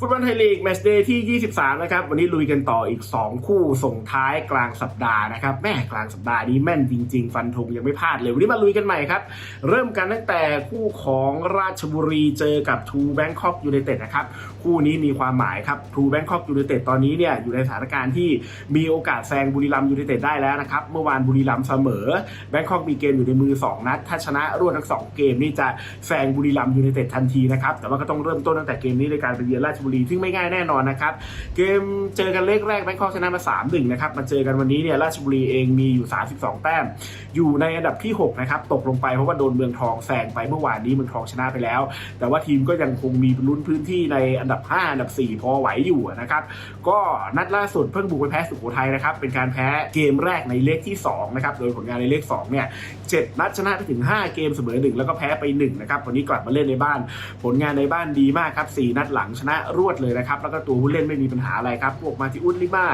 ฟุตบอลไทยลีกแมตช์เดย์ที่ 23 นะครับ วันนี้ลุยกันต่ออีก 2 คู่ส่งท้ายกลางสัปดาห์นะครับ แม่กลางสัปดาห์นี้แม่นจริง ๆ ฟันธงยังไม่พลาดเลย วันนี้มาลุยกันใหม่ครับ เริ่มกันตั้งแต่คู่ของราชบุรีเจอกับทูแบงคอกยูไนเต็ดนะครับ คู่นี้มีความหมายครับทูแบงคอกยูไนเต็ดตอนนี้เนี่ยอยู่ในสถานการณ์ที่มีโอกาสแซงบุรีรัมยูไนเต็ดได้แล้วนะครับ เมื่อวานบุรีรัมเสมอแบงคอกมีเกมอยู่ในมือ 2 นัด ถ้าชนะรวดทั้ง 2 เกมนี่จะแซงบุรีรัมย์ยูไนเต็ดทันทีนะครับ แต่ว่าก็ต้องเริ่มต้นตั้งแต่เกมนี้ในการไปเยือนราชบุรีซึ่งไม่ง่ายแน่นอนนะครับ เกมเจอกันเลขแรกแบงคอกชนะมา 3 1 นะครับ มาเจอกันวันนี้เนี่ยราชบุรีเองมีอยู่ 32 แต้ม อยู่ในอันดับที่ 6 นะครับ ตกลงไปเพราะว่าโดนเมืองทองแซงไปเมื่อวานนี้เมืองทองชนะไปแล้ว แต่ว่าทีมก็ยังคงมีลุ้นพื้นที่ในอันดับ 5 อันดับ 4 พอไหวอยู่นะครับ ก็นัดล่าสุดเพิ่งบุกไปแพ้สุโขทัยนะครับ เป็นการแพ้เกมแรกในเลขที่2นะครับ โดยผลงานในเลข2เนี่ย7นัดชนะไปถึง 5 เกมเสมอ 1 แล้วก็แพ้ไป1นะครับ วันนี้กลับมาเล่นในบ้าน ผลงานในบ้านดีมากครับ4นัดหลังชนะรรวดเลยนะครับ แล้วก็ตัวผู้เล่นไม่มีปัญหาอะไรครับ พวกมาติอุสลิมา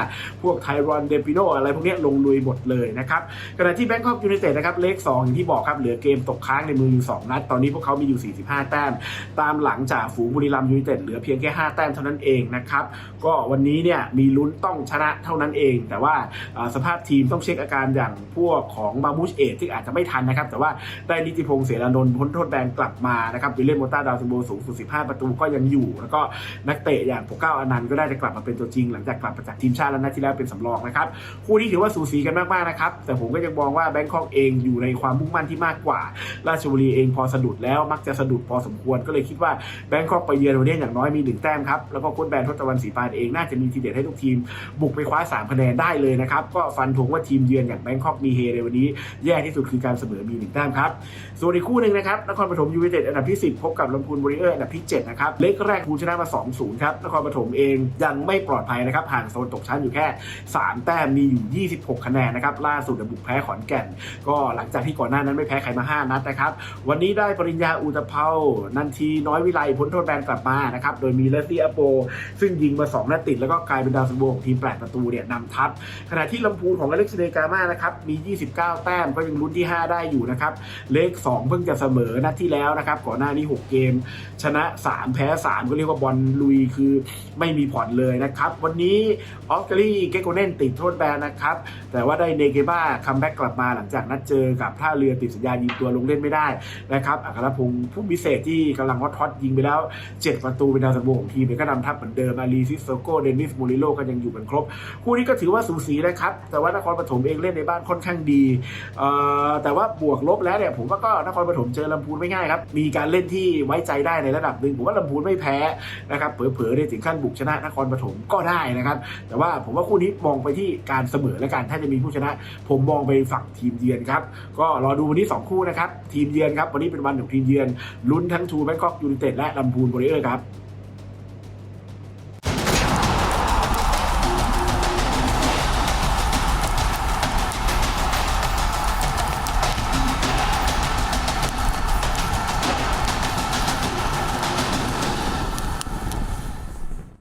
พวกไทรอนเดปิโนอะไรพวกนี้ลงลุยหมดเลยนะครับขณะที่แบงคอกยูไนเต็ดนะครับเลข2อย่างที่บอกครับเหลือเกมตกค้างในมืออยู่ 2 นัด ตอนนี้พวกเขามีอยู่ 45 แต้ม ตามหลังจากฝูงบุรีรัมยูไนเต็ดเหลือเพียงแค่ 5 แต้มเท่านั้นเองนะครับก็วันนี้เนี่ยมีลุ้นต้องชนะเท่านั้นเอง แต่ว่าสภาพทีมต้องเช็คอาการอย่างพวกของมามูชเอทที่อาจจะไม่ทันนะครับ แต่ว่าได้นิติพงษ์เสรานนท์พ้นโทษแบนกลับมานะครับวิลเลียนโมต้าดาวซันโบสูงสุด 15 ประตูก็ยังอยู่แล้วก็นักเตะอย่างปกเก้าอนันต์ก็ได้จะกลับมาเป็นตัวจริง หลังจากกลับมาจากทีมชาติแล้วนัดที่แล้วเป็นสำรองนะครับคู่นี้ถือว่าสูสีกันมากๆนะครับแต่ผมก็ยังมองว่าแบงคอกเองอยู่ในความมุ่งมั่นที่มากกว่า ราชบุรีเองพอสะดุดแล้วมักจะสะดุดพอสมควรก็เลยคิดว่าแบงคอกไปเยือนวันนี้อย่างน้อยมีหนึ่งแต้มครับแล้วก็โค้ชแบนทศตวรรณศรีปานเองน่าจะมีทีเด็ดให้ทุกทีม บุกไปคว้า3คะแนนได้เลยนะครับก็ฟันธงว่าทีมเยือนอย่างแบงคอกมีเฮในวันนี้แย่ที่สุดคือการเสมอมีหนึ่งแต้มครับส่วนอีกคู่หนึ่งนะครับนครปฐมยูไนเต็ดอันดับที่ 10 พบกับลำพูนบริเออร์อันดับที่7นะครับเล็กแรกภูชนะมา0ครับนครปฐมเองยังไม่ปลอดภัยนะครับห่างโซนตกชั้นอยู่แค่ 3 แต้มมีอยู่ 26 คะแนนนะครับล่าสุดบุกแพ้ขอนแก่น ก็หลังจากที่ก่อนหน้านั้นไม่แพ้ใครมา 5 นัดนะครับ วันนี้ได้ปริญญาอุตภเปานันทีน้อยวิไลพ้นโทษแบนกลับมานะครับโดยมีเลซี่อโป ซึ่งยิงมา 2 นัดติด แล้วก็กลายเป็นดาวซันโบของทีม8ประตูเนี่ยนำทัพขณะที่ลำพูนของอเล็กซ์เดกามานะครับมี 29 แต้มก็ยังลุ้นที่ 5 ได้อยู่นะครับเลข 2 เพิ่งจะเสมอนัดที่แล้วนะครับก่อนหน้านี้ 6 เกม ชนะ 3 แพ้ 3 ก็เรียกว่าบอลลุยคือไม่มีผ่อนเลยนะครับ วันนี้ออสการีเกโกเนนติดโทษแบนนะครับ แต่ว่าได้เนเกบ้าคัมแบ็กกลับมาหลังจากนัดเจอกับท่าเรือติดสัญญายิงตัวลงเล่นไม่ได้นะครับอัครพงศ์ผู้พิเศษที่กำลังฮอตฮอตยิงไปแล้ว 7 ประตูเป็นดาวซันโบของทีมก็นำทัพเหมือนเดิมอารีซิสโซโกเดนิสมูริโลก็ยังอยู่กันครบ คู่นี้ก็ถือว่าสูสีนะครับ แต่ว่านครปฐมเองเล่นในบ้านค่อนข้างดีแต่ว่าบวกลบแล้วเนี่ยผมว่าก็นครปฐมเจอลำพูนไม่ง่ายครับมีการเล่นที่ไว้ใจได้ในระดับหนึ่งผมว่าลำพูนไม่แพ้นะครับเผลอๆได้ถึงขั้นบุกชนะนครปฐมก็ได้นะครับ แต่ว่าผมว่าคู่นี้มองไปที่การเสมอและกันถ้าจะมีผู้ชนะ ผมมองไปฝั่งทีมเยือนครับก็รอดูวันนี้ 2 คู่นะครับทีมเยือนครับวันนี้เป็นวันของทีมเยือนลุ้นทั้งทูแบงกอกยูไนเต็ดและลำพูนบริเออร์ครับ